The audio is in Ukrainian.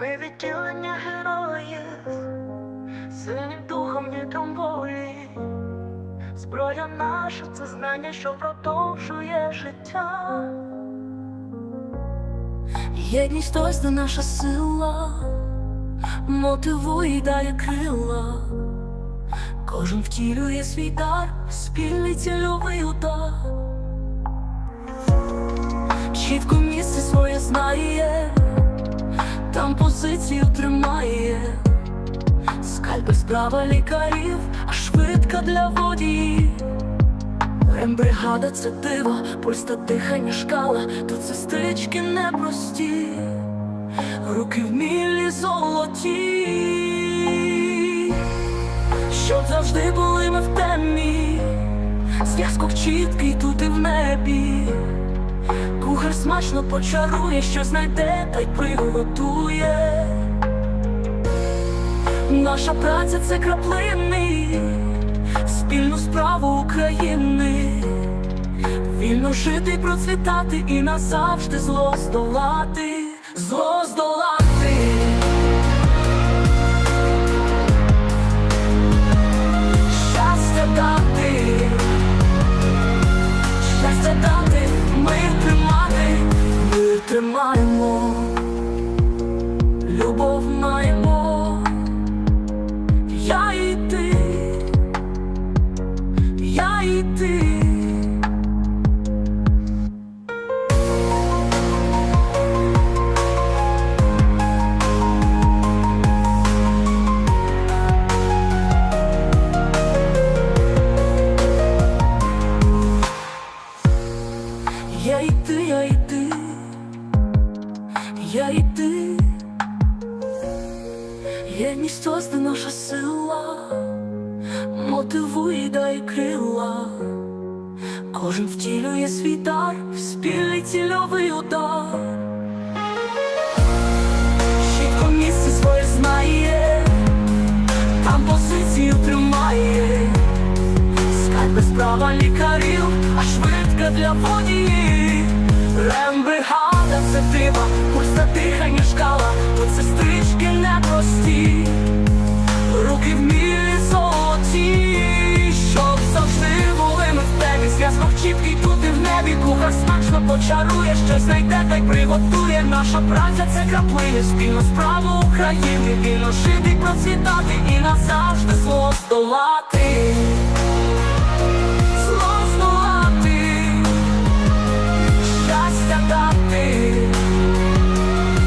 Ми відділення героїв, сильним духом вітром волі. Зброя наша це знання, що продовжує життя. Єдність ось де наша сила, мотивує і дає крила. Кожен втілює свій дар, спільний цільовий удар. Чітко місце своє знає, тримає. Скальпи справа лікарів, а швидка для водіїв. Рембригада це диво, пульс та дихання шкала, тут це стички непрості, руки вмілі золоті, щоб завжди були ми в темі, зв'язок чіткий тут і в небі. Кухар смачно почарує, що знайде та й приготує. Наша праця це краплини, спільну справу України, вільно жити процвітати і назавжди зло здолати, зло здолати. Я і ти. Єдність ось де наша сила, мотивує і дає крила. Кожен втілює свій дар, спільний цільовий удар. Чітко місце своє знає, там позицію тримає. Скальпи справа лікарів, а швидка для водіїв. Рембригада це дива, дихання шкала, тут це стрічки непрості, руки вмілі золоті, щоб завжди були ми в темі, зв'язок чіткий тут і в небі, кухар смачно почарує, що знайде та й приготує. Наша праця це краплини, спільну справу України, вільно жити процвітати і назавжди зло здолати.